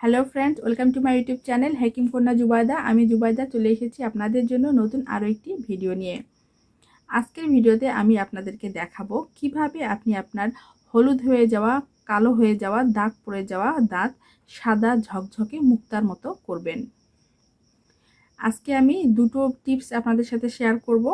Hello friends welcome to my YouTube channel Hakim কন্যা জুবাইদা আমি জুবাইদা চলে এসেছি আপনাদের জন্য নতুন আরও একটি ভিডিও নিয়ে। আজকের ভিডিওতে আমি আপনাদেরকে দেখাবো কীভাবে আপনি আপনার হলুদ হয়ে যাওয়া, কালো হয়ে যাওয়া, দাগ পড়ে যাওয়া দাঁত সাদা, ঝকঝকে, মুক্তার মতো করবেন। আজকে আমি দুটো টিপস আপনাদের সাথে শেয়ার করব।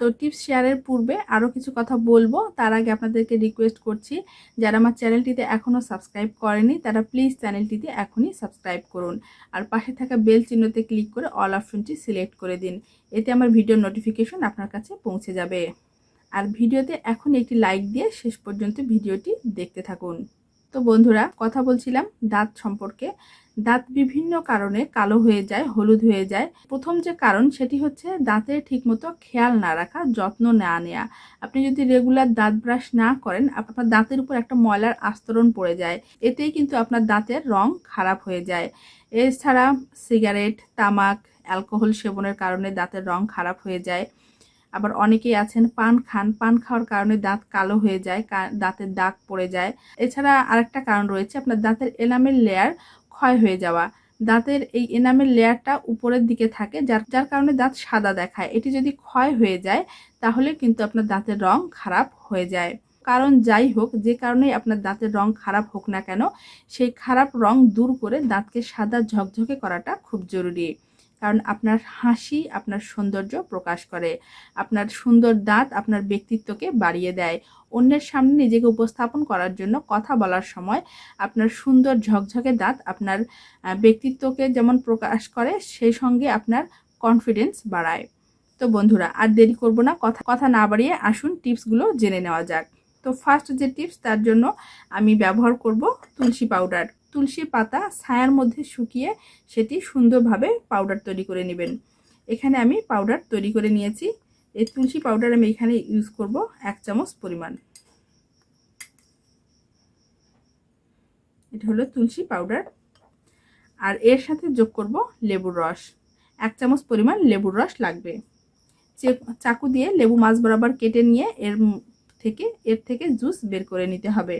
তো টিপস শেয়ারের পূর্বে আরও কিছু কথা বলব। তার আগে আপনাদেরকে রিকোয়েস্ট করছি, যারা আমার চ্যানেলটিতে এখনও সাবস্ক্রাইব করেনি, তারা প্লিজ চ্যানেলটিতে এখনই সাবস্ক্রাইব করুন। আর পাশে থাকা বেল চিহ্নতে ক্লিক করে অল অপশনটি সিলেক্ট করে দিন। এতে আমার ভিডিওর নোটিফিকেশন আপনার কাছে পৌঁছে যাবে। আর ভিডিওতে এখন একটি লাইক দিয়ে শেষ পর্যন্ত ভিডিওটি দেখতে থাকুন। তো বন্ধুরা, কথা বলছিলাম দাঁত সম্পর্কে। দাঁত বিভিন্ন কারণে কালো হয়ে যায়, হলুদ হয়ে যায়। প্রথম যে কারণ সেটি হচ্ছে দাঁতের ঠিকমতো খেয়াল না রাখা, যত্ন না নেওয়া আপনি যদি রেগুলার দাঁত ব্রাশ না করেন, আপনার দাঁতের উপর একটা ময়লার আস্তরণ পড়ে যায়। এতেই কিন্তু আপনার দাঁতের রং খারাপ হয়ে যায়। এছাড়া সিগারেট, তামাক, অ্যালকোহল সেবনের কারণে দাঁতের রং খারাপ হয়ে যায়। আবার অনেকেই আছেন পান খান, পান খাওয়ার কারণে দাঁত কালো হয়ে যায় দাঁতের দাগ পড়ে যায়। এছাড়া আরেকটা কারণ রয়েছে, আপনার দাঁতের এনামেল লেয়ার ক্ষয় হয়ে যাওয়া। দাঁতের এই এনামের লেয়ারটা উপরের দিকে থাকে, যার যার কারণে দাঁত সাদা দেখায়। এটি যদি ক্ষয় হয়ে যায়, তাহলে কিন্তু আপনার দাঁতের রং খারাপ হয়ে যায়। কারণ যাই হোক, যে কারণে আপনার দাঁতের রং খারাপ হোক না কেন, সেই খারাপ রং দূর করে দাঁতকে সাদা ঝকঝকে করাটা খুব জরুরি। কারণ আপনার হাসি, আপনার সৌন্দর্য প্রকাশ করে। আপনার সুন্দর দাঁত আপনার ব্যক্তিত্বকে বাড়িয়ে দেয়। অন্যের সামনে নিজেকে উপস্থাপন করার জন্য কথা বলার সময় আপনার সুন্দর ঝকঝকে দাঁত আপনার ব্যক্তিত্বকে যেমন প্রকাশ করে, সেই সঙ্গে আপনার কনফিডেন্স বাড়ায়। তো বন্ধুরা, আর দেরি করব না। কথা কথা না বাড়িয়ে আসুন, টিপসগুলো জেনে নেওয়া যাক। তো ফার্স্ট যে টিপস, তার জন্য আমি ব্যবহার করব তুলসী পাউডার তুলসী পাতা ছায়ার মধ্যে শুকিয়ে সেটি সুন্দরভাবে পাউডার তৈরি করে নেবেন। এখানে আমি পাউডার তৈরি করে নিয়েছি। এই তুলসী পাউডার আমি এখানে ইউজ করব এক চামচ পরিমাণ। এটা হলো তুলসী পাউডার আর এর সাথে যোগ করব লেবুর রস। এক চামচ পরিমাণ লেবুর রস লাগবে। চাকু দিয়ে লেবু মাছ বরাবর কেটে নিয়ে এর থেকে এর থেকে জুস বের করে নিতে হবে।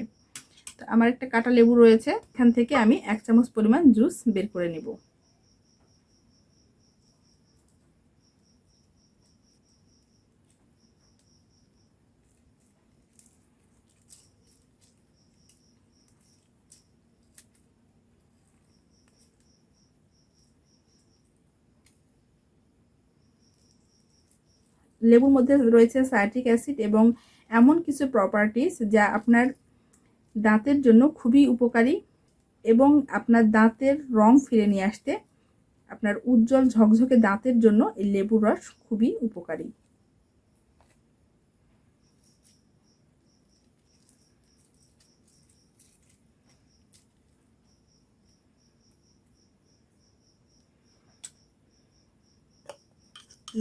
আমার একটা কাটা লেবু রয়েছে, এখান থেকে আমি এক চামচ পরিমাণ জুস বের করে নেব। লেবুর মধ্যে রয়েছে সাইট্রিক অ্যাসিড এবং এমন কিছু প্রপার্টিস যা আপনার দাঁতের জন্য খুবই উপকারী এবং আপনার দাঁতের রং ফিরে নিয়ে আসতে আপনার উজ্জ্বল ঝকঝকে দাঁতের জন্য এই লেবুর রস খুবই উপকারী।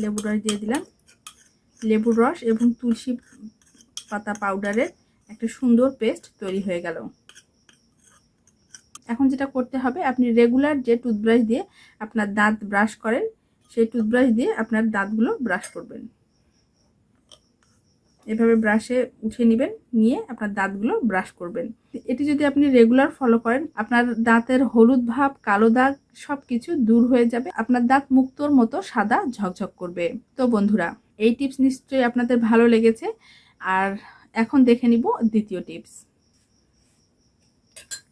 লেবুর রস দিয়ে দিলাম। লেবুর রস এবং তুলসী পাতা পাউডারের একটা সুন্দর পেস্ট তৈরি হয়ে গেল। এখন যেটা করতে হবে, আপনি রেগুলার যে টুথব্রাশ দিয়ে আপনার দাঁত ব্রাশ করেন, সেই টুথব্রাশ দিয়ে আপনার দাঁতগুলো ব্রাশ করবেন। এভাবে ব্রাশে উঠে নেবেন, নিয়ে আপনার দাঁতগুলো ব্রাশ করবেন। এটি যদি আপনি রেগুলার ফলো করেন, আপনার দাঁতের হলুদ ভাব, কালো দাগ সব কিছু দূর হয়ে যাবে, আপনার দাঁত মুক্তর মতো সাদা ঝকঝক করবে। তো বন্ধুরা, এই টিপস নিশ্চয়ই আপনাদের ভালো লেগেছে। আর এখন দেখে নিব দ্বিতীয় টিপস।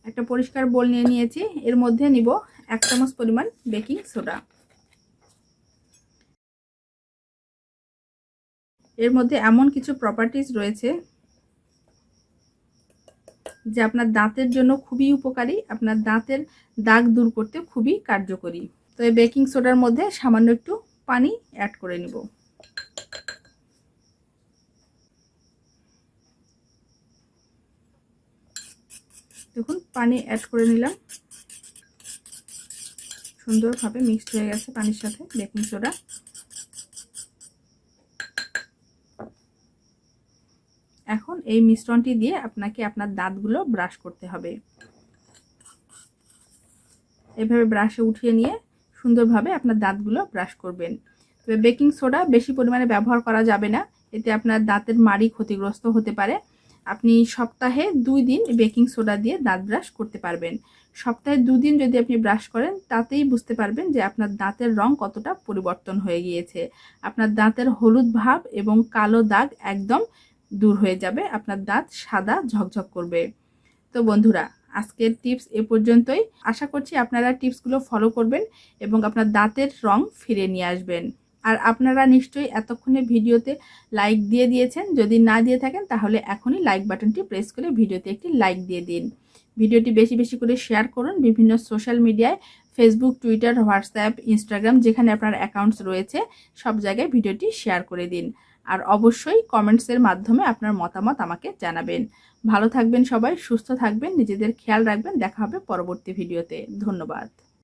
একটা পরিষ্কার বোল নিয়ে নিয়েছি, এর মধ্যে নিব এক চামচ পরিমাণ বেকিং সোডা। এর মধ্যে এমন কিছু প্রপার্টিজ রয়েছে যে আপনার দাঁতের জন্য খুবই উপকারী, আপনার দাঁতের দাগ দূর করতে খুবই কার্যকরী। তো এই বেকিং সোডার মধ্যে সামান্য একটু পানি অ্যাড করে নিব। দেখুন, পানি অ্যাড করে নিলাম। সুন্দরভাবে মিক্সড হয়ে গেছে পানির সাথে, বেকিং সোডা। এখন এই মিশ্রণটি দিয়ে আপনাকে আপনার দাঁতগুলো ব্রাশ করতে হবে। এভাবে ব্রাশে উঠিয়ে নিয়ে সুন্দরভাবে আপনার দাঁতগুলো ব্রাশ করবেন। তবে বেকিং সোডা বেশি পরিমাণে ব্যবহার করা যাবে না, এতে আপনার দাঁতের মাড়ি ক্ষতিগ্রস্ত হতে পারে। আপনি সপ্তাহে দুই দিন বেকিং সোডা দিয়ে দাঁত ব্রাশ করতে পারবেন। সপ্তাহে দুদিন যদি আপনি ব্রাশ করেন, তাতেই বুঝতে পারবেন যে আপনার দাঁতের রং কতটা পরিবর্তন হয়ে গিয়েছে। আপনার দাঁতের হলুদ ভাব এবং কালো দাগ একদম দূর হয়ে যাবে, আপনার দাঁত সাদা ঝকঝক করবে। তো বন্ধুরা, আজকের টিপস এ পর্যন্তই। আশা করছি আপনারা টিপসগুলো ফলো করবেন এবং আপনার দাঁতের রং ফিরে নিয়ে আসবেন। আর আপনারা নিশ্চয়ই এতক্ষণে ভিডিওতে লাইক দিয়ে দিয়েছেন। যদি না দিয়ে থাকেন, তাহলে এখনই লাইক বাটনটি প্রেস করে ভিডিওতে একটি লাইক দিয়ে দিন। ভিডিওটি বেশি বেশি করে শেয়ার করুন বিভিন্ন সোশ্যাল মিডিয়ায় ফেসবুক টুইটার হোয়াটসঅ্যাপ ইনস্টাগ্রাম যেখানে আপনার অ্যাকাউন্টস রয়েছে, সব জায়গায় ভিডিওটি শেয়ার করে দিন। আর অবশ্যই কমেন্টসের মাধ্যমে আপনার মতামত আমাকে জানাবেন। ভালো থাকবেন সবাই, সুস্থ থাকবেন, নিজেদের খেয়াল রাখবেন। দেখা হবে পরবর্তী ভিডিওতে। ধন্যবাদ।